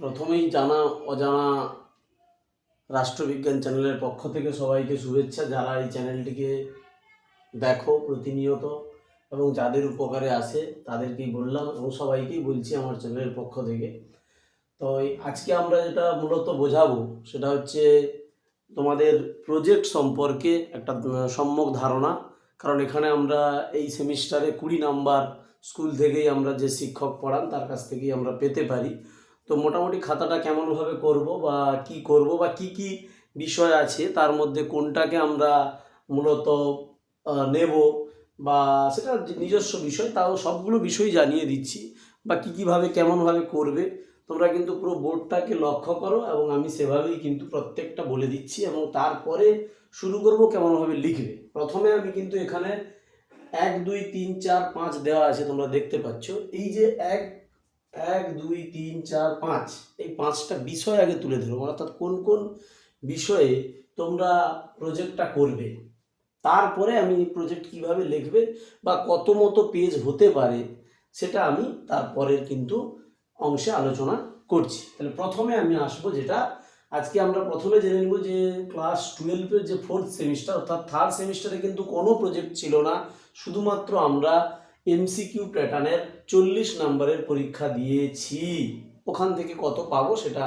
প্রথমেই জানা, অজানা রাষ্ট্রবিজ্ঞান চ্যানেলের পক্ষ থেকে সবাইকে শুভেচ্ছা, যারা এই চ্যানেলটিকে দেখো প্রতিনিয়ত এবং যাদের উপকারে আসে তাদেরকেই বললাম এবং সবাইকেই বলছি আমার চ্যানেলের পক্ষ থেকে। তো আজকে আমরা যেটা মূলত বোঝাবো সেটা হচ্ছে তোমাদের প্রজেক্ট সম্পর্কে একটা সম্যক ধারণা। কারণ এখানে আমরা এই সেমিস্টারে কুড়ি নাম্বার স্কুল থেকেই আমরা যে শিক্ষক পড়ান তার কাছ থেকেই আমরা পেতে পারি। তো মোটামুটি খাতাটা কেমনভাবে করব বা কি করব বা কি কি বিষয় আছে, তার মধ্যে কোনটাকে আমরা মূলত নেব বা সেটা নিজস্ব বিষয়, তাও সবগুলো বিষয় জানিয়ে দিচ্ছি। বা কী কীভাবে, কেমনভাবে করবে, তোমরা কিন্তু পুরো বোর্ডটাকে লক্ষ্য করো এবং আমি সেভাবেই কিন্তু প্রত্যেকটা বলে দিচ্ছি এবং তারপরে শুরু করব কেমনভাবে লিখবে। প্রথমে আমি কিন্তু এখানে এক, দুই, তিন, চার, পাঁচ দেওয়া আছে, তোমরা দেখতে পাচ্ছ। এই যে এক এক, দুই, তিন, চার, পাঁচ। এই পাঁচটা বিষয় আগে তুলে ধরবো অর্থাৎ কোন কোন বিষয়ে তোমরা প্রজেক্টটা করবে? তারপরে আমি প্রজেক্ট কীভাবে লিখবে বা কত মতো পেজ হতে পারে, সেটা আমি তারপরের কিন্তু অংশে আলোচনা করছি। তাহলে প্রথমে আমি আসব যেটা, আজকে আমরা প্রথমে জেনে নিব যে ক্লাস টুয়েলভের যে ফোর্থ সেমিস্টার অর্থাৎ থার্ড সেমিস্টারে কিন্তু কোনো প্রজেক্ট ছিল না। শুধুমাত্র আমরা এমসিকিউ প্যাটার্নের চল্লিশ নম্বরের পরীক্ষা দিয়েছি। ওখান থেকে কত পাবো সেটা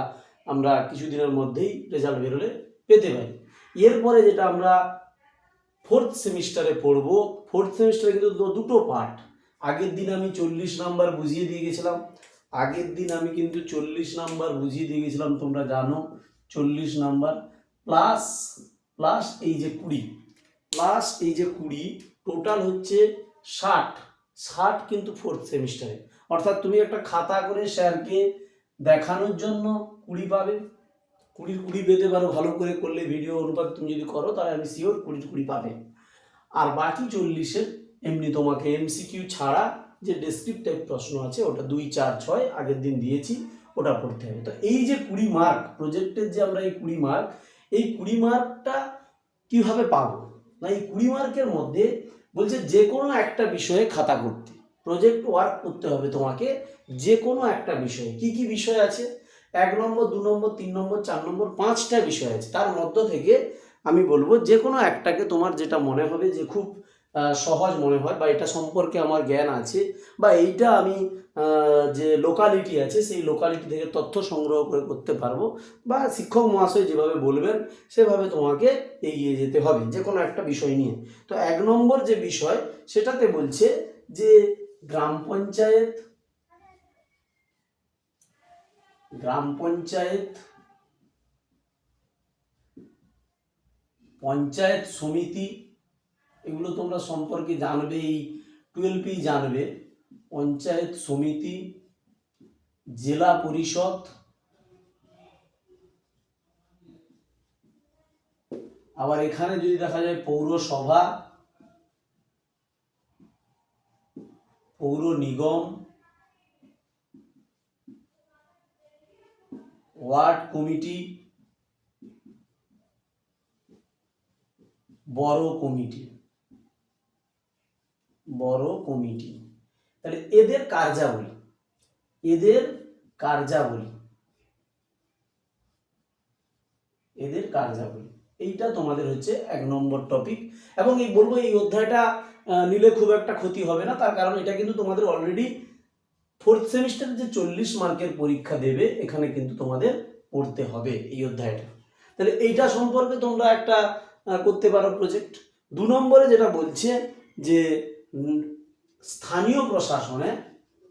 আমরা কিছুদিনের মধ্যেই রেজাল্ট বেরোলে পেতে পারি। এরপরে যেটা আমরা ফোর্থ সেমিস্টারে পড়ব ফোর্থ সেমিস্টারে কিন্তু দুটো পার্ট আগের দিন আমি চল্লিশ নাম্বার বুঝিয়ে দিয়ে গেছিলাম। আগের দিন আমি কিন্তু চল্লিশ নাম্বার বুঝিয়ে দিয়ে গেছিলাম, তোমরা জানো, চল্লিশ নাম্বার। প্লাস প্লাস এই যে কুড়ি প্লাস এই যে কুড়ি টোটাল হচ্ছে ষাট। ষাট কিন্তু ফোর্থ সেমিস্টারে অর্থাৎ তুমি একটা খাতা করে স্যারকে দেখানোর জন্য কুড়ি পাবে। কুড়ির কুড়ি পেতে পারো, ভালো করে করলে ভিডিও অনুপাত তুমি যদি করো, তাহলে আমি শিওর কুড়ির কুড়ি পাবে। আর বাকি চল্লিশের, এমনি তোমাকে এমসিকিউ ছাড়া যে ডেসক্রিপ টাইপ প্রশ্ন আছে, ওটা দুই, চার, ছয়, আগের দিন দিয়েছি, ওটা পড়তে হবে। তো এই যে কুড়ি মার্ক প্রজেক্টের যে আমরা এই কুড়ি মার্ক এই কুড়ি মার্কটা কীভাবে পাবো? না, এই কুড়ি মার্কের মধ্যে বলছে, যে কোনো একটা বিষয়ে খাতা করতে প্রজেক্ট ওয়ার্ক করতে হবে তোমাকে যে কোনো একটা বিষয়ে। কি কি বিষয় আছে? এক নম্বর, দু নম্বর, তিন নম্বর, চার নম্বর, পাঁচটা বিষয় আছে। তার মধ্য থেকে আমি বলব, যে কোনো একটাকে তোমার যেটা মনে হবে যে খুব সহজ মনে হয় বা এটা সম্পর্কে আমার জ্ঞান আছে বা এইটা আমি যে লোকালিটি আছে সেই লোকালিটি থেকে তথ্য সংগ্রহ করে করতে পারব বা শিক্ষক মহাশয় যেভাবে বলবেন সেভাবে তোমাকে এগিয়ে যেতে হবে যে কোনো একটা বিষয় নিয়ে। তো এক নম্বর যে বিষয় সেটাতে বলছে যে গ্রাম পঞ্চায়েত গ্রাম পঞ্চায়েত পঞ্চায়েত সমিতি এগুলো তোমরা সম্পর্কে জানবে এই টুয়েলভেই জানবে। পঞ্চায়েত সমিতি, জেলা পরিষদ, আবার এখানে যদি দেখা যায় পৌরসভা, পৌর নিগম, ওয়ার্ড কমিটি, বড় কমিটি। বড় কমিটি। তাহলে এদের কার্যাবলী এদের কার্যাবলী। এদের কার্যাবলী, এইটা তোমাদের হচ্ছে এক নম্বর টপিক এবং এই বলব এই অধ্যায়টা নিলে খুব একটা ক্ষতি হবে না, তার কারণ এটা কিন্তু তোমাদের অলরেডি ফোর্থ সেমিস্টারে যে চল্লিশ মার্কের পরীক্ষা দেবে, এখানে কিন্তু তোমাদের পড়তে হবে এই অধ্যায়টা। তাহলে এইটা সম্পর্কে তোমরা একটা করতে পারো প্রজেক্ট দু নম্বরে যেটা বলছে যে স্থানীয় প্রশাসনে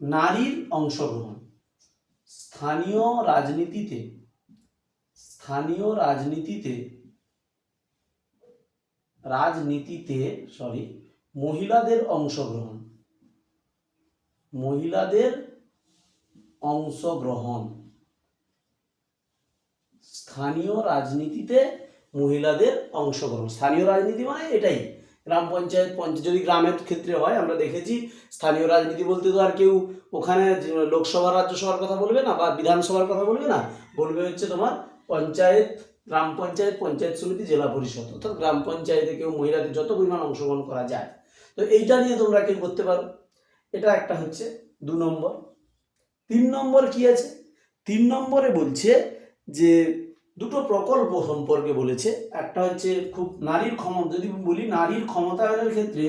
নারীর অংশগ্রহণ। স্থানীয় রাজনীতিতে স্থানীয় রাজনীতিতে রাজনীতিতে সরি মহিলাদের অংশগ্রহণ। মহিলাদের অংশগ্রহণ। স্থানীয় রাজনীতিতে মহিলাদের অংশগ্রহণ। স্থানীয় রাজনীতি মানে এটাই। গ্রাম পঞ্চায়েত পঞ্চায়েত যদি গ্রামের ক্ষেত্রে হয়, আমরা দেখেছি স্থানীয় রাজনীতি বলতে তো আর কেউ ওখানে লোকসভা রাজ্যসভার কথা বলবে না বা বিধানসভার কথা বলবে না। বলবে হচ্ছে তোমার পঞ্চায়েত, গ্রাম পঞ্চায়েত পঞ্চায়েত সমিতি, জেলা পরিষদ। অর্থাৎ গ্রাম পঞ্চায়েতে কেউ মহিলাদের যত পরিমাণ অংশগ্রহণ করা যায়, তো এইটা নিয়ে তোমরা কেউ করতে পারো। এটা একটা হচ্ছে দু নম্বর। তিন নম্বর কি আছে? তিন নম্বরে বলছে যে দুটো প্রকল্প সম্পর্কে বলেছে। একটা হচ্ছে খুব নারীর ক্ষমতা, যদি বলি নারীর ক্ষমতায়নের ক্ষেত্রে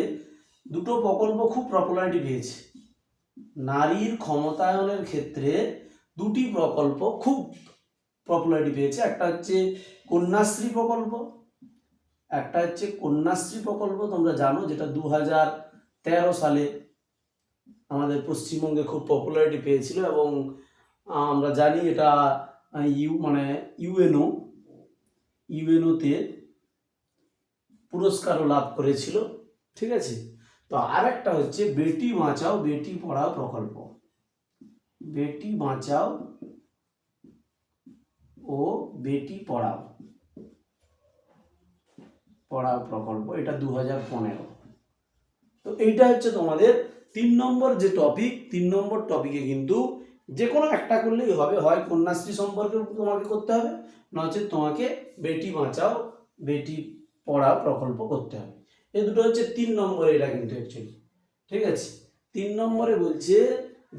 দুটো প্রকল্প খুব পপুলারিটি পেয়েছে। নারীর ক্ষমতায়নের ক্ষেত্রে দুটি প্রকল্প খুব পপুলারিটি পেয়েছে। একটা হচ্ছে কন্যাশ্রী প্রকল্প, একটা হচ্ছে কন্যাশ্রী প্রকল্প। তোমরা জানো যেটা দু তেরো সালে আমাদের পশ্চিমবঙ্গে খুব পপুলারিটি পেয়েছিল এবং আমরা জানি এটা ইউ মানে ইউএনও, ইউএনওতে পুরস্কারও লাভ করেছিল, ঠিক আছে? তো আর একটা হচ্ছে বেটি বাঁচাও, বেটি পড়াও প্রকল্প। বেটি বাঁচাও ও বেটি পড়াও। পড়াও প্রকল্প, এটা দু হাজার পনেরো। তো এইটা হচ্ছে তোমাদের তিন নম্বর যে টপিক তিন নম্বর টপিকে কিন্তু যে কোনো একটা করলেই হবে, হয় কন্যাশ্রী সম্পর্কে তোমাকে করতে হবে, নচেত তোমাকে বেটি বাঁচাও, বেটি পড়াও প্রকল্প করতে হবে। এই দুটো হচ্ছে তিন নম্বরে এটা কিন্তু অ্যাকচুয়ালি ঠিক আছে? তিন নম্বরে বলছে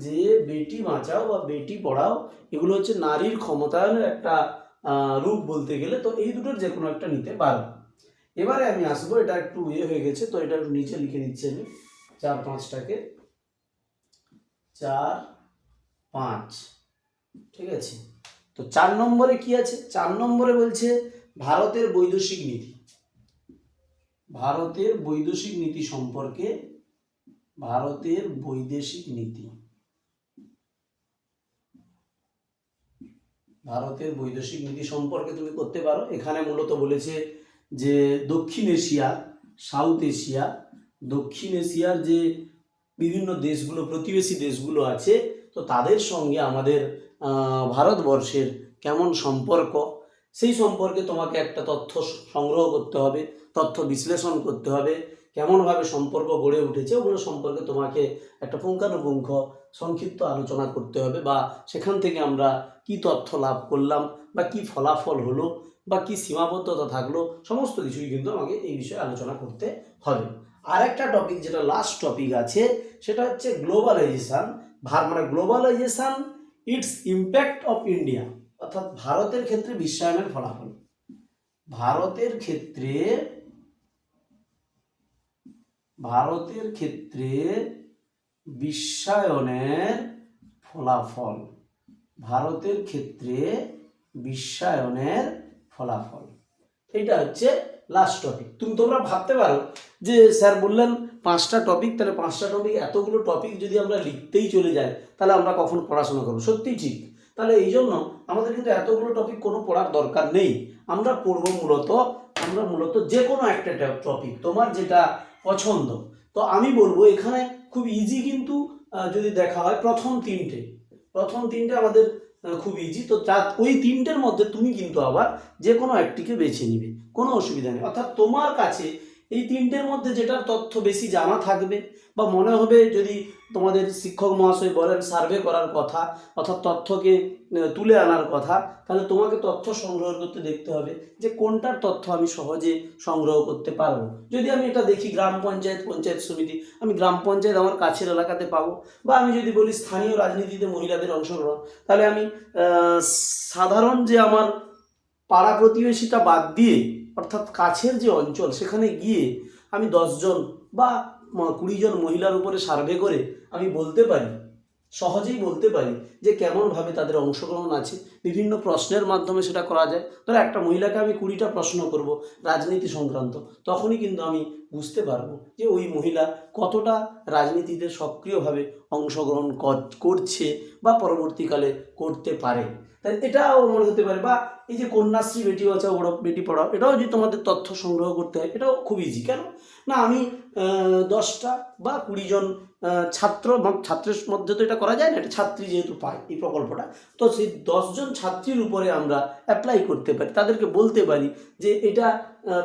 যে বেটি বাঁচাও বা বেটি পড়াও, এগুলো হচ্ছে নারীর ক্ষমতায়নের একটা রূপ বলতে গেলে, তো এই দুটোর যে কোনো একটা নিতে পারো। এবারে আমি আসব, এটা একটু ইয়ে হয়ে গেছে, তো এটা একটু নিচে লিখে দিচ্ছি আমি, চার পাঁচটাকে, চার পাঁচ। ঠিক আছে? তো চার নম্বরে কি আছে? চার নম্বরে বলছে ভারতের বৈদেশিক নীতি। ভারতের বৈদেশিক নীতি সম্পর্কে ভারতের বৈদেশিক নীতি। ভারতের বৈদেশিক নীতি সম্পর্কে তুমি করতে পারো। এখানে মূলত বলেছে যে দক্ষিণ এশিয়া, সাউথ এশিয়া, দক্ষিণ এশিয়ার যে বিভিন্ন দেশগুলো, প্রতিবেশী দেশগুলো আছে তো তাদের সঙ্গে আমাদের ভারতবর্ষের কেমন সম্পর্ক, সেই সম্পর্কে তোমাকে একটা তথ্য সংগ্রহ করতে হবে, তথ্য বিশ্লেষণ করতে হবে, কেমনভাবে সম্পর্ক গড়ে উঠেছে, ওগুলো সম্পর্কে তোমাকে একটা পুঙ্খানুপুঙ্খ সংক্ষিপ্ত আলোচনা করতে হবে বা সেখান থেকে আমরা কি তথ্য লাভ করলাম বা কি ফলাফল হলো বা কি সীমাবদ্ধতা থাকল, সমস্ত কিছুই কিন্তু আমাকে এই বিষয়ে আলোচনা করতে হবে। আরেকটা টপিক যেটা লাস্ট টপিক আছে, সেটা হচ্ছে গ্লোবালাইজেশন ভার মানে globalisation its impact of India অর্থাৎ ভারতের ক্ষেত্রে বিশ্বায়নের ফলাফল। ভারতের ক্ষেত্রে ভারতের ক্ষেত্রে বিশ্বায়নের ফলাফল। ভারতের ক্ষেত্রে বিশ্বায়নের ফলাফল। এটা হচ্ছে লাস্ট টপিক তুমি তোমরা ভাবতে পারো যে স্যার বললেন পাঁচটা টপিক তাহলে পাঁচটা টপিক এতগুলো টপিক যদি আমরা লিখতেই চলে যাই, তাহলে আমরা কখন পড়াশোনা করব? সত্যিই ঠিক। তাহলে এই জন্য আমাদের কিন্তু এতগুলো টপিক কোনো পড়ার দরকার নেই। আমরা পড়ব মূলত, আমরা মূলত যে কোনো একটা টপিক তোমার যেটা পছন্দ। তো আমি বলব, এখানে খুব ইজি কিন্তু যদি দেখা হয় প্রথম তিনটে। প্রথম তিনটে আমাদের খুব ইজি তো তা ওই তিনটের মধ্যে তুমি কিন্তু আবার যে কোনো একটিকে বেছে নিবে। কোনো অসুবিধা নেই। অর্থাৎ তোমার কাছে এই তিনটের মধ্যে যেটার তথ্য বেশি জানা থাকবে বা মনে হবে যদি তোমাদের শিক্ষক মহাশয় বলেন সার্ভে করার কথা অর্থাৎ তথ্যকে তুলে আনার কথা, তাহলে তোমাকে তথ্য সংগ্রহ করতে দেখতে হবে যে কোনটার তথ্য আমি সহজে সংগ্রহ করতে পারব। যদি আমি এটা দেখি গ্রাম পঞ্চায়েত পঞ্চায়েত সমিতি, আমি গ্রাম পঞ্চায়েত আমার কাছের এলাকাতে পাবো বা আমি যদি বলি স্থানীয় রাজনীতিতে মহিলাদের অংশগ্রহণ, তাহলে আমি সাধারণ যে আমার পাড়া প্রতিবেশীটা বাদ দিয়ে অর্থাৎ কাছের যে অঞ্চল, সেখানে গিয়ে আমি দশজন বা ম- কুড়ি জন মহিলার উপরে সার্ভে করে আমি বলতে পারি, সহজেই বলতে পারি যে কেমনভাবে তাদের অংশগ্রহণ আছে। বিভিন্ন প্রশ্নের মাধ্যমে সেটা করা যায়। ধরো একটা মহিলাকে আমি কুড়িটা প্রশ্ন করব রাজনীতি সংক্রান্ত, তখনই কিন্তু আমি বুঝতে পারব যে ওই মহিলা কতটা রাজনীতিতে সক্রিয়ভাবে অংশগ্রহণ কর- করছে বা পরবর্তীকালে করতে পারে। তাই এটাও মনে হতে পারে। বা এই যে কন্যাশ্রী বেটি বাঁচাও বড় বেটি পড়াও, এটাও যদি তোমাদের তথ্য সংগ্রহ করতে হয়, এটাও খুব ইজি কেন? না, আমি দশটা বা কুড়ি জন ছাত্র, বা ছাত্রের মধ্যে তো এটা করা যায় না এটা ছাত্রী যেহেতু পায় এই প্রকল্পটা, তো সেই দশজন ছাত্রীর উপরে আমরা অ্যাপ্লাই করতে পারি। তাদেরকে বলতে পারি যে এটা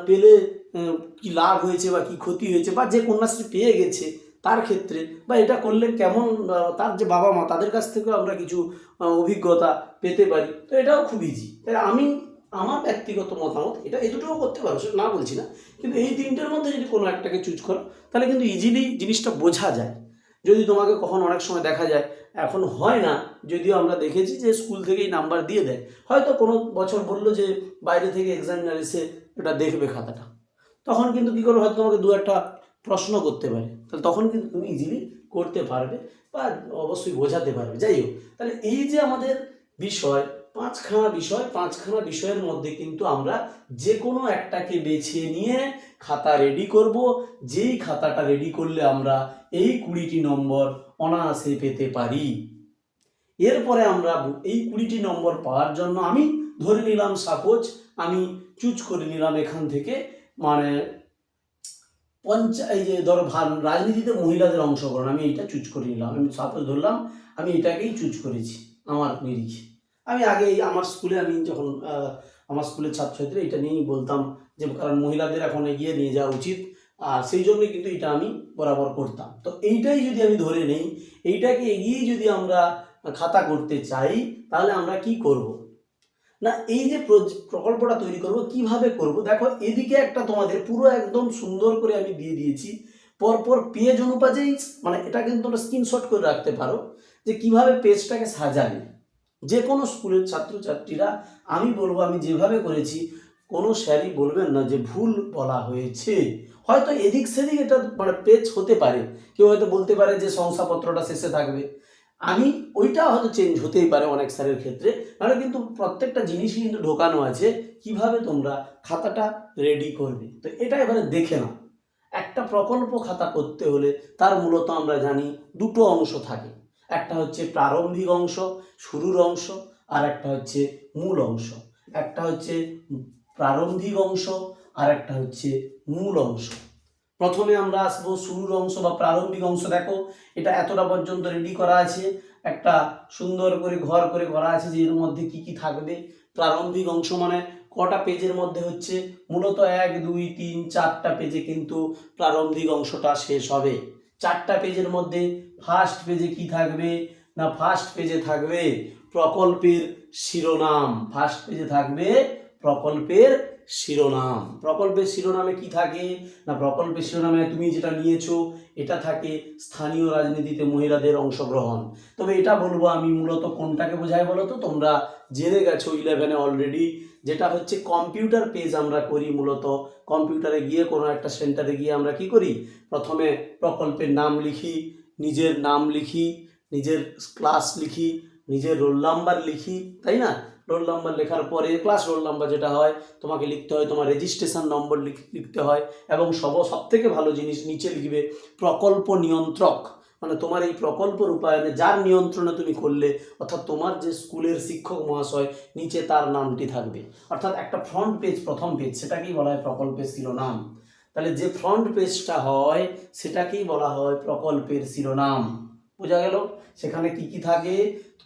পেলে কি লাভ হয়েছে বা কি ক্ষতি হয়েছে বা যে কন্যাশ্রী পেয়ে গেছে তার ক্ষেত্রে বা এটা করলে কেমন তার যে বাবা মা, তাদের কাছ থেকেও আমরা কিছু অভিজ্ঞতা পেতে পারি। তো এটাও খুব ইজি তাই আমি, আমার ব্যক্তিগত মতামত, এটা এই দুটোও করতে পারো না বলছি না, কিন্তু এই তিনটের মধ্যে যদি কোনো একটাকে চুজ করো, তাহলে কিন্তু ইজিলি জিনিসটা বোঝা যায়। যদি তোমাকে কখন অনেক সময় দেখা যায়, এখন হয় না, যদিও আমরা দেখেছি যে স্কুল থেকেই নাম্বার দিয়ে দেয়। হয়তো কোনো বছর বলল যে বাইরে থেকে এক্সামিনার এসে এটা দেখবে খাতাটা। তখন কিন্তু কী করবে? হয়তো তোমাকে দু একটা প্রশ্ন করতে পারে। তাহলে তখন কিন্তু তুমি ইজিলি করতে পারবে বা অবশ্যই বোঝাতে পারবে। যাই হোক, তাহলে এই যে আমাদের বিষয়, পাঁচখানা বিষয়, পাঁচখানা বিষয়ের মধ্যে কিন্তু আমরা যে কোনো একটাকে বেছে নিয়ে খাতা রেডি করব। যেই খাতাটা রেডি করলে আমরা এই কুড়িটি নম্বর অনায়াসে পেতে পারি। এরপরে আমরা এই কুড়িটি নম্বর পাওয়ার জন্য আমি ধরে নিলাম সাপোজ আমি চুজ করে নিলাম এখান থেকে মানে পঞ্চা, এই যে ধরো রাজনীতিতে মহিলাদের অংশগ্রহণ, আমি এটা চুজ করে নিলাম, আমি সাপোজ ধরলাম, আমি এটাকেই চুজ করেছি, আমার নিরিখে। আমি আগে আমার স্কুলে আমি যখন আমার স্কুলের ছাত্রছাত্রী এটা নিয়েই বলতাম যে, কারণ মহিলাদের এখন এগিয়ে নিয়ে যাওয়া উচিত, আর সেই জন্যই কিন্তু এটা আমি বরাবর করতাম। তো এইটাই যদি আমি ধরে নেই, এইটাকে এগিয়ে যদি আমরা খাতা করতে চাই, তাহলে আমরা কি করব? না, এই যে প্রকল্পটা তৈরি করব, কীভাবে করব? দেখো, এদিকে একটা তোমাদের পুরো একদম সুন্দর করে আমি দিয়ে দিয়েছি। পরপর পেজ অনুপাতেই মানে এটা কিন্তু তোমরা স্ক্রিনশট করে রাখতে পারো যে কীভাবে পেজটাকে সাজাবে। যে কোনো স্কুলের ছাত্রছাত্রীরা, আমি বলব, আমি যেভাবে করেছি, কোনো স্যারই বলবেন না যে ভুল বলা হয়েছে। হয়তো এদিক সেদিক এটা মানে পেজ হতে পারে। কেউ হয়তো বলতে পারে যে শংসাপত্রটা শেষে থাকবে। আমি ওইটা হয়তো চেঞ্জ হতেই পারে অনেক স্যারের ক্ষেত্রে। নাহলে কিন্তু প্রত্যেকটা জিনিসই কিন্তু ঢোকানো আছে, কীভাবে তোমরা খাতাটা রেডি করবে। তো এটা এবারে দেখে নাও। একটা প্রকল্প খাতা করতে হলে তার মূলত আমরা জানি দুটো অংশ থাকে। একটা হচ্ছে প্রারম্ভিক অংশ, শুরুর অংশ, আর একটা হচ্ছে মূল অংশ। একটা হচ্ছে প্রারম্ভিক অংশ, আর একটা হচ্ছে মূল অংশ। প্রথমে আমরা আসব শুরুর অংশ বা প্রারম্ভিক অংশ। দেখো, এটা এতটা পর্যন্ত রেডি করা আছে। একটা সুন্দর করে ঘর করে করা আছে যে এর মধ্যে কি কি থাকবে। প্রারম্ভিক অংশ মানে কটা পেজের মধ্যে হচ্ছে? মূলত এক, দুই, তিন, চারটা পেজে কিন্তু প্রারম্ভিক অংশটা শেষ হবে। চারটা পেজের মধ্যে ফার্স্ট পেজে কি থাকবে? না ফার্স্ট পেজে থাকবে প্রকল্পের শিরোনাম। ফার্স্ট পেজে থাকবে প্রকল্পের শিরোনাম। প্রকল্পের শিরোনামে কি থাকে? না, প্রকল্পের শিরোনামে তুমি যেটা নিয়েছো, এটা থাকে স্থানীয় রাজনীতিতে মহিলাদের অংশগ্রহণ। তবে এটা বলব আমি মূলত কোনটাকে বোঝাই বলো তো? তোমরা জেনে গেছো ইলেভেনে অলরেডি যেটা হচ্ছে কম্পিউটার পেজ আমরা করি মূলত। কম্পিউটারে গিয়ে কোনো একটা সেন্টারে গিয়ে আমরা কি করি? প্রথমে প্রকল্পের নাম লিখি, নিজের নাম লিখি, নিজের ক্লাস লিখি, নিজের রোল নাম্বার লিখি, তাই না? রোল নাম্বার লেখার পরে ক্লাস রোল নাম্বার যেটা হয়, তোমাকে লিখতে হয়, তোমার রেজিস্ট্রেশন নম্বর লিখতে হয় এবং সব সব থেকে ভালো জিনিস নিচে লিখবে প্রকল্প নিয়ন্ত্রক। মানে তোমার এই প্রকল্প রূপায়ণে যার নিয়ন্ত্রণে তুমি করলে, অর্থাৎ তোমার যে স্কুলের শিক্ষক মহাশয়, নিচে তার নামটি থাকবে। অর্থাৎ একটা ফ্রন্ট পেজ প্রথম পেজ সেটাকেই বলা হয় প্রকল্পের শিরোনাম। তাহলে যে ফ্রন্ট পেজটা হয়, সেটাকেই বলা হয় প্রকল্পের শিরোনাম। বোঝা গেল? সেখানে কি কি থাকে?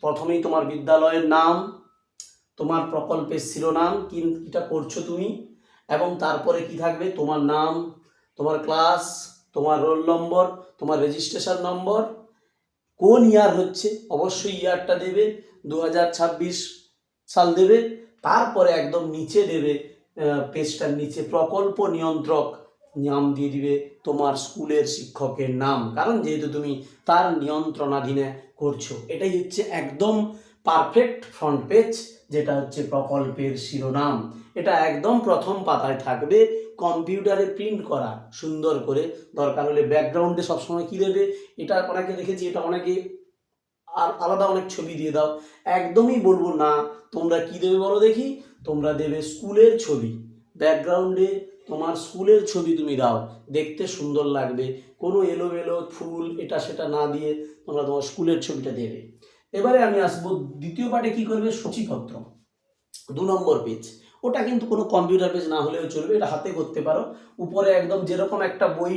প্রথমেই তোমার বিদ্যালয়ের নাম তোমার প্রকল্পের শিরোনাম, কি কিটা করছ তুমি? এবং তারপরে কি থাকবে? তোমার নাম, তোমার ক্লাস তোমার রোল নম্বর তোমার রেজিস্ট্রেশন নম্বর কোন ইয়ার হচ্ছে? অবশ্যই ইয়ারটা দেবে দু হাজার ছাব্বিশ সাল দেবে। তারপরে একদম নিচে দেবে পেজটার নিচে প্রকল্প নিয়ন্ত্রক নাম দিয়ে দিবে তোমার স্কুলের শিক্ষকের নাম। কারণ যেহেতু তুমি তার নিয়ন্ত্রণাধীনে করছ, এটাই হচ্ছে একদম পারফেক্ট ফ্রন্ট পেজ যেটা হচ্ছে প্রকল্পের শিরোনাম। এটা একদম প্রথম পাতায় থাকবে কম্পিউটারে প্রিন্ট করা, সুন্দর করে। দরকার হলে ব্যাকগ্রাউন্ডে সবসময় কী দেবে? এটা অনেকে দেখেছি, এটা অনেকে আর আলাদা অনেক ছবি দিয়ে দাও। একদমই বলব না, তোমরা কি দেবে বলো দেখি? তোমরা দেবে স্কুলের ছবি। ব্যাকগ্রাউন্ডে তোমার স্কুলের ছবি তুমি দাও। দেখতে সুন্দর লাগবে। কোনো এলোমেলো ফুল, এটা সেটা না দিয়ে তোমরা তোমার স্কুলের ছবিটা দেবে। এবারে আমি আসব দ্বিতীয় পার্টে কি করবে? সূচিপত্র। দু নম্বর পেজ ওটা কিন্তু কোনো কম্পিউটার পেজ না হলেও চলবে, এটা হাতে করতে পারো। উপরে একদম যেরকম একটা বই,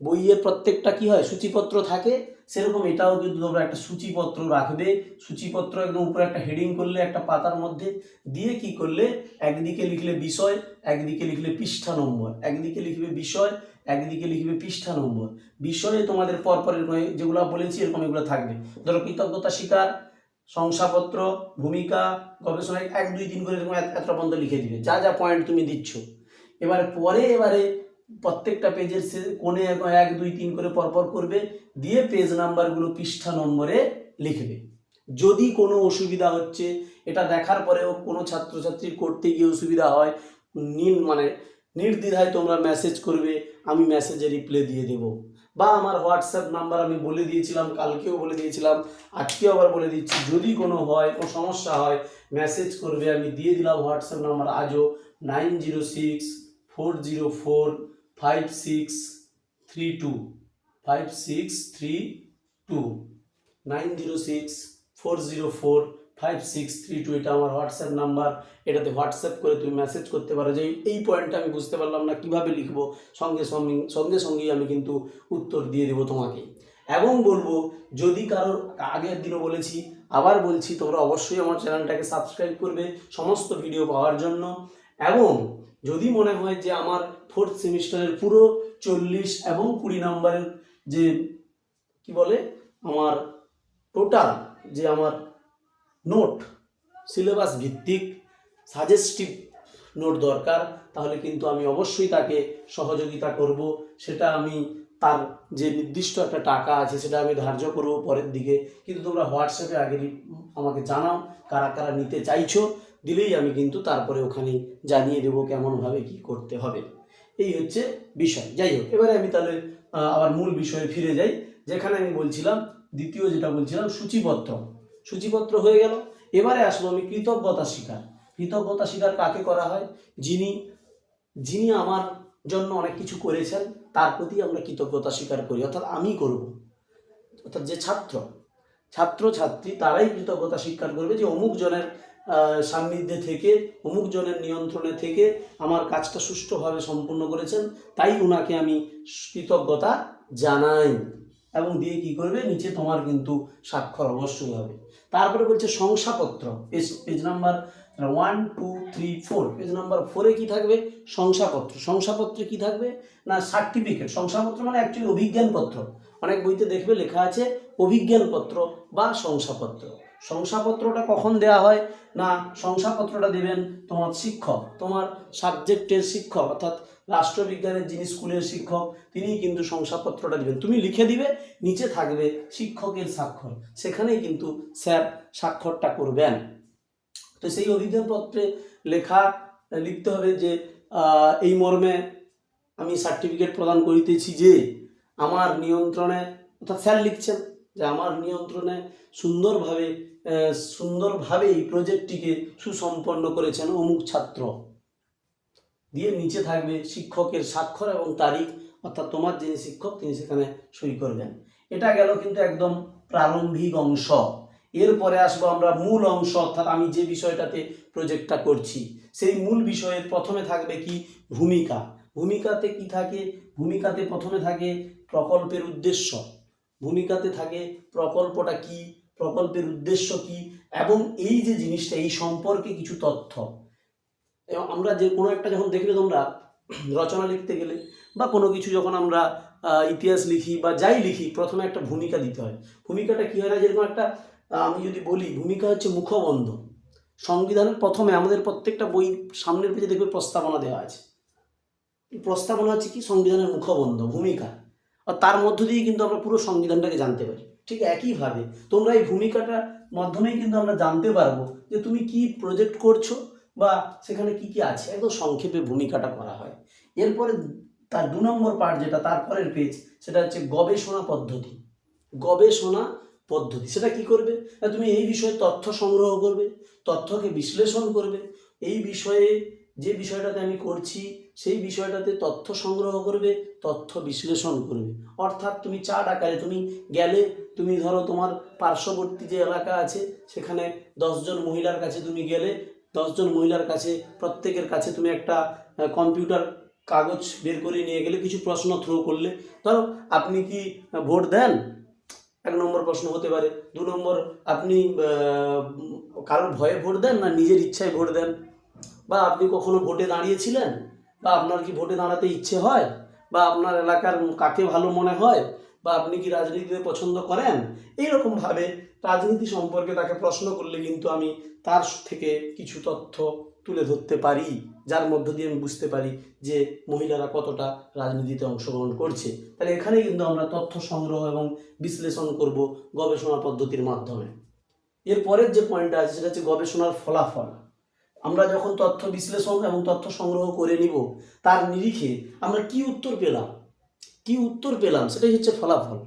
বইয়ের প্রত্যেকটা কি হয়, সূচিপত্র থাকে, সেরকম এটাও কিন্তু তোমরা একটা সূচিপত্র রাখবে। সূচিপত্র একদম উপরে একটা হেডিং করলে, একটা পাতার মধ্যে দিয়ে কি করলে, একদিকে লিখলে বিষয়, একদিকে লিখলে পৃষ্ঠা নম্বর, একদিকে লিখবে বিষয় একদিকে লিখবে পৃষ্ঠা নম্বর। বিষয়ে তোমাদের পরপরের নয় যেগুলো বলেছি, এরকম এগুলো থাকবে। ধরো কৃতজ্ঞতা স্বীকার, শংসাপত্র, ভূমিকা, গবেষণা, এক দুই তিন করে এরকম এত- পর্যন্ত লিখে দিবে। যা যা পয়েন্ট তুমি দিচ্ছ। এবারে পরে এবারে প্রত্যেকটা পেজের কোণে এক দুই তিন করে পরপর করবে, দিয়ে পেজ নাম্বারগুলো পৃষ্ঠা নম্বরে লিখবে। যদি কোনো অসুবিধা হচ্ছে, এটা দেখার পরেও কোনো ছাত্রছাত্রীর করতে গিয়ে অসুবিধা হয় নীল মানে নির্দ্বিধায় তোমরা মেসেজ করবে আমি মেসেজে রিপ্লাই দিয়ে দেব। বা আমার হোয়াটসঅ্যাপ নাম্বার আমি বলে দিয়েছিলাম, কালকেও বলে দিয়েছিলাম, আজকেও আবার বলে দিচ্ছি। যদি কোনো হয়, কোনো সমস্যা হয় মেসেজ করবে, আমি দিয়ে দিলাম হোয়াটসঅ্যাপ নাম্বার আজও nine zero six four zero four five six three two five six three two nine zero six four zero four five six three two এটা আমার হোয়াটসঅ্যাপ নাম্বার এটাতে হোয়াটসঅ্যাপ করে তুমি মেসেজ করতে পারো যে এই- পয়েন্টটা আমি বুঝতে পারলাম না, কীভাবে লিখব? সঙ্গে সঙ্গে সঙ্গে সঙ্গেই আমি কিন্তু উত্তর দিয়ে দেবো তোমাকে। এবং বলব, যদি কারোর আগের দিনও বলেছি, আবার বলছি, তোমরা অবশ্যই আমার চ্যানেলটাকে সাবস্ক্রাইব করবে সমস্ত ভিডিও পাওয়ার জন্য। এবং যদি মনে হয় যে আমার ফোর্থ সেমিস্টারের পুরো চল্লিশ এবং কুড়ি নম্বরের যে, কি বলে? আমার টোটাল যে আমার নোট, সিলেবাস ভিত্তিক, সাজেস্টিভ নোট দরকার, তাহলে কিন্তু আমি অবশ্যই তাকে সহযোগিতা করব। সেটা আমি তার যে নির্দিষ্ট একটা টাকা আছে সেটা আমি ধার্য করব পরের দিকে। কিন্তু তোমরা হোয়াটসঅ্যাপে আগে আমাকে জানাও কারা কারা নিতে চাইছো। দিলেই আমি কিন্তু তারপরে ওখানে জানিয়ে দেবো কেমনভাবে কি করতে হবে। এই হচ্ছে বিষয়। যাই হোক, এবারে আমি তাহলে আবার মূল বিষয়ে ফিরে যাই। যেখানে আমি বলছিলাম, দ্বিতীয় যেটা বলছিলাম, সূচিপত্র। সূচিপত্র হয়ে গেল। এবারে আসব আমি কৃতজ্ঞতা স্বীকার। কৃতজ্ঞতা স্বীকার কাকে করা হয়? যিনি যিনি আমার জন্য অনেক কিছু করেছেন, তার প্রতি আমরা কৃতজ্ঞতা স্বীকার করি। অর্থাৎ আমি করব। অর্থাৎ যে ছাত্র ছাত্র, ছাত্রী, তারাই কৃতজ্ঞতা স্বীকার করবে যে অমুক জনের সান্নিধ্যে থেকে, অমুক জনের নিয়ন্ত্রণে থেকে আমার কাজটা সুষ্ঠুভাবে সম্পূর্ণ করেছেন। তাই ওনাকে আমি কৃতজ্ঞতা জানাই। এবং দিয়ে কি করবে? নিচে তোমার কিন্তু স্বাক্ষর অবশ্যই হবে। তারপরে বলছে শংসাপত্র। Page page number one two three four page number ফোরে কী থাকবে? শংসাপত্র। শংসাপত্রে কী থাকবে? না সার্টিফিকেট শংসাপত্র মানে অ্যাকচুয়ালি অভিজ্ঞানপত্র। অনেক বইতে দেখবে লেখা আছে অভিজ্ঞানপত্র বা শংসাপত্র। শংসাপত্রটা কখন দেয়া হয়? না, শংসাপত্রটা দেবেন তোমার শিক্ষক, তোমার সাবজেক্টের শিক্ষক, অর্থাৎ রাষ্ট্রবিজ্ঞানের যিনি স্কুলের শিক্ষক, তিনিই কিন্তু শংসাপত্রটা দিবেন। তুমি লিখে দিবে, নিচে থাকবে শিক্ষকের স্বাক্ষর। সেখানেই কিন্তু স্যার স্বাক্ষরটা করবেন। তো সেই অভিজ্ঞানপত্রে লেখা, লিখতে হবে যে এই মর্মে আমি সার্টিফিকেট প্রদান করিতেছি যে, আমার নিয়ন্ত্রণে, অর্থাৎ স্যার লিখছেন যে আমার নিয়ন্ত্রণে সুন্দরভাবে সুন্দরভাবে এই প্রজেক্টটিকে সুসম্পন্ন করেছেন অমুক ছাত্র। দিয়ে নিচে থাকবে শিক্ষকের স্বাক্ষর এবং তারিখ, অর্থাৎ তোমার যিনি শিক্ষক, তিনি সেখানে সই করবেন। এটা গেল কিন্তু একদম প্রারম্ভিক অংশ। এরপরে আসব আমরা মূল অংশ, অর্থাৎ আমি যে বিষয়টাতে প্রজেক্টটা করছি। সেই মূল বিষয়ের প্রথমে থাকবে কি? ভূমিকা। ভূমিকাতে কি থাকে? ভূমিকাতে প্রথমে থাকে প্রকল্পের উদ্দেশ্য। ভূমিকাতে থাকে, প্রকল্পটা কি, প্রকল্পের উদ্দেশ্য কি, এবং এই যে জিনিসটা, এই সম্পর্কে কিছু তথ্য। আমরা যে কোনো একটা যখন দেখবে তোমরা, রচনা লিখতে গেলে, বা কোনো কিছু যখন আমরা ইতিহাস লিখি, বা যাই লিখি, প্রথমে একটা ভূমিকা দিতে হয়। ভূমিকাটা কী হয় না, যেরকম একটা, আমি যদি বলি, ভূমিকা হচ্ছে মুখবন্ধ। সংবিধানের প্রথমে আমাদের প্রত্যেকটা বই সামনের পেজে দেখবে প্রস্তাবনা দেওয়া আছে। প্রস্তাবনা হচ্ছে কি? সংবিধানের মুখবন্ধ, ভূমিকা। তার মধ্য দিয়ে কিন্তু আমরা পুরো সংবিধানটাকে জানতে পারি। ঠিক একইভাবে তোমরা এই ভূমিকাটার মাধ্যমেই কিন্তু আমরা জানতে পারব যে তুমি কি প্রজেক্ট করছ বা সেখানে কি কি আছে। একদম সংক্ষেপে ভূমিকাটা করা হয়। এরপরে তার দু নম্বর পার্ট যেটা তারপরের পেজ সেটা হচ্ছে গবেষণা পদ্ধতি। গবেষণা পদ্ধতি, সেটা কি করবে? তুমি এই বিষয়ে তথ্য সংগ্রহ করবে, তথ্যকে বিশ্লেষণ করবে। এই বিষয়ে যে বিষয়টাতে আমি করছি, সেই বিষয়টাতে তথ্য সংগ্রহ করবে তথ্য বিশ্লেষণ করবে। অর্থাৎ তুমি চার্ট আকারে, তুমি গেলে তুমি ধরো তোমার পার্শ্ববর্তী যে এলাকা আছে, সেখানে দশজন মহিলার কাছে তুমি গেলে, দশজন মহিলার কাছে, প্রত্যেকের কাছে তুমি একটা কম্পিউটার কাগজ বের করে নিয়ে গেলে কিছু প্রশ্ন থ্রো করলে। ধরো আপনি কি ভোট দেন? এক নম্বর প্রশ্ন হতে পারে। দু নম্বর, আপনি কারোর ভয়ে ভোট দেন না নিজের ইচ্ছায় ভোট দেন? বা আপনি কখনো ভোটে দাঁড়িয়েছিলেন? বা আপনার কি ভোটে দাঁড়াতে ইচ্ছে হয়? বা আপনার এলাকার কাকে ভালো মনে হয় বা আপনি কি রাজনীতিতে পছন্দ করেন, এইরকমভাবে রাজনীতি সম্পর্কে তাকে প্রশ্ন করলে কিন্তু আমি তার থেকে কিছু তথ্য তুলে ধরতে পারি, যার মধ্য দিয়ে আমি বুঝতে পারি যে মহিলারা কতটা রাজনীতিতে অংশগ্রহণ করছে। তাহলে এখানে কিন্তু আমরা তথ্য সংগ্রহ এবং বিশ্লেষণ করব গবেষণা পদ্ধতির মাধ্যমে। এর পরের যে পয়েন্টটা আছে সেটা হচ্ছে গবেষণার ফলাফল। আমরা যখন তথ্য বিশ্লেষণ এবং তথ্য সংগ্রহ করে নিব, তার নিরিখে আমরা কি উত্তর পেলাম? কি উত্তর পেলাম? সেটাই হচ্ছে ফলাফল।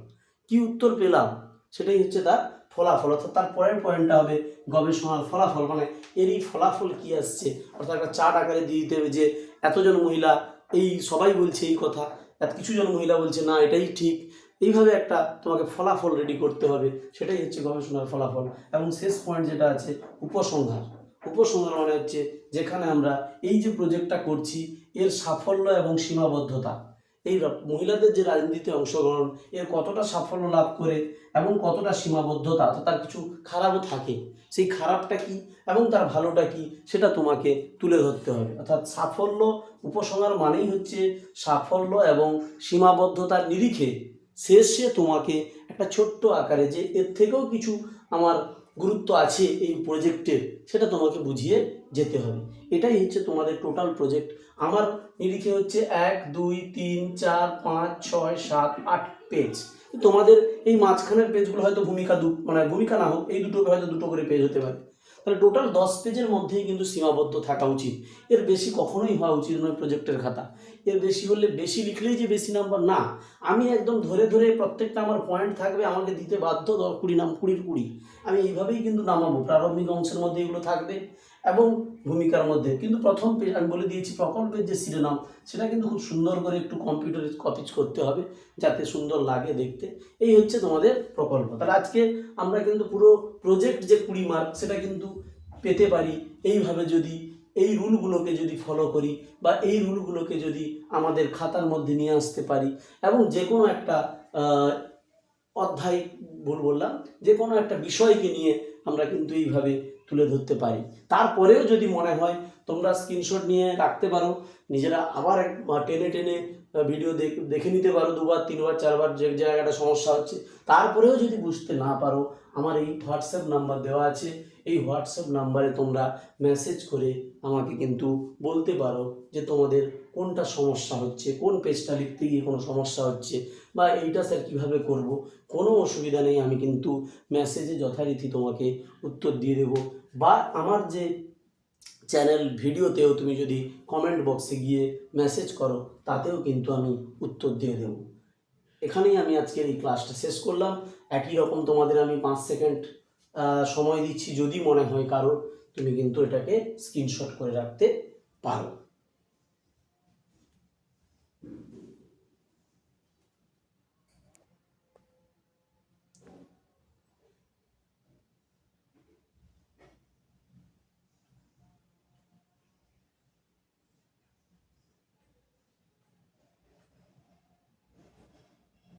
কি উত্তর পেলাম? সেটাই হচ্ছে তার ফলাফল। অর্থাৎ তার পরের পয়েন্টটা হবে গবেষণার ফলাফল। মানে এরই ফলাফল কি আসছে? অর্থাৎ একটা চার্ট আকারে দিয়ে দিতে হবে যে এতজন মহিলা, এই সবাই বলছে এই কথা, এত কিছুজন মহিলা বলছে, না, এটাই ঠিক। এইভাবে একটা তোমাকে ফলাফল রেডি করতে হবে। সেটাই হচ্ছে গবেষণার ফলাফল। এবং শেষ পয়েন্ট যেটা আছে, উপসংহার। উপসংহার মানে হচ্ছে যেখানে আমরা এই যে প্রজেক্টটা করছি, এর সাফল্য এবং সীমাবদ্ধতা। এই মহিলাদের যে রাজনীতিতে অংশগ্রহণ, এর কতটা সাফল্য লাভ করে এবং কতটা সীমাবদ্ধতা তার কিছু খারাপও থাকে। সেই খারাপটা কি এবং তার ভালোটা কি, সেটা তোমাকে তুলে ধরতে হবে। অর্থাৎ সাফল্য, উপসংহার মানেই হচ্ছে সাফল্য এবং সীমাবদ্ধতার নিরিখে শেষে তোমাকে একটা ছোট্ট আকারে যে এর থেকেও কিছু আমার গুরুত্ব আছে এই প্রজেক্টের সেটা তোমাকে বুঝিয়ে যেতে হবে। এটাই হচ্ছে তোমাদের টোটাল প্রজেক্ট আমার নিরিখে হচ্ছে এক, দুই, তিন, চার, পাঁচ, ছয়, সাত, আট পেজ তোমাদের এই মাঝখানের পেজগুলো হয়তো ভূমিকা দু মানে ভূমিকা না হোক, এই দুটো হয়তো দুটো করে পেজ হতে পারে। তাহলে টোটাল দশ পেজের মধ্যেই কিন্তু সীমাবদ্ধ থাকা উচিত। এর বেশি কখনোই হওয়া উচিত নয় প্রজেক্টের খাতা। এর বেশি হলে বেশি লিখলেই যে বেশি নাম্বার না। আমি একদম ধরে ধরে প্রত্যেকটা আমার পয়েন্ট থাকবে, আমাকে দিতে বাধ্য কুড়ি নাম কুড়ির কুড়ি। আমি এইভাবেই কিন্তু নামাবো। প্রারম্ভিক অংশের মধ্যে এগুলো থাকবে। এবং ভূমিকার মধ্যে। কিন্তু প্রথম পেজ আমি বলে দিয়েছি প্রকল্পের যে শিরোনাম, সেটা কিন্তু খুব সুন্দর করে একটু কম্পিউটারে কপিজ করতে হবে, যাতে সুন্দর লাগে দেখতে। এই হচ্ছে তোমাদের প্রকল্প। তাহলে আজকে আমরা কিন্তু পুরো প্রজেক্ট যে কুড়ি মার্ক সেটা কিন্তু পেতে পারি। এইভাবে যদি এই রুলগুলোকে যদি ফলো করি বা এই রুলগুলোকে যদি আমাদের খাতার মধ্যে নিয়ে আসতে পারি এবং যে কোনো একটা অধ্যায় ভুল বললাম, যে কোনো একটা বিষয়কে নিয়ে আমরা কিন্তু এইভাবে তুলে ধরতে পারি। তারপরেও যদি মনে হয় তোমরা স্ক্রিনশট নিয়ে রাখতে পারো, নিজেরা আবার টেনে টেনে ভিডিও দেখে নিতে পারো, দুবার, তিনবার, চারবার যে জায়গাটা সমস্যা হচ্ছে। তারপরেও যদি বুঝতে না পারো, আমার এই হোয়াটসঅ্যাপ নাম্বার দেওয়া আছে, এই হোয়াটসঅ্যাপ নাম্বারে তোমরা মেসেজ করে আমাকে কিন্তু বলতে পারো যে তোমাদের কোনটা সমস্যা হচ্ছে, কোন পেজটা লিখতে গিয়ে কোনো সমস্যা হচ্ছে বা এইটা স্যার কীভাবে করব। কোনো অসুবিধা নেই, আমি কিন্তু মেসেজে যথারীতি তোমাকে উত্তর দিয়ে দেবো। বা আমার যে চ্যানেল ভিডিওতেও তুমি যদি কমেন্ট বক্সে গিয়ে মেসেজ করো, তাতেও কিন্তু আমি উত্তর দিয়ে দেবো। এখানেই আমি আজকের এই ক্লাসটা শেষ করলাম। একই রকম তোমাদের আমি পাঁচ সেকেন্ড সময় দিচ্ছি, যদি মনে হয় কারও তুমি কিন্তু এটাকে স্ক্রিনশট করে রাখতে পারো।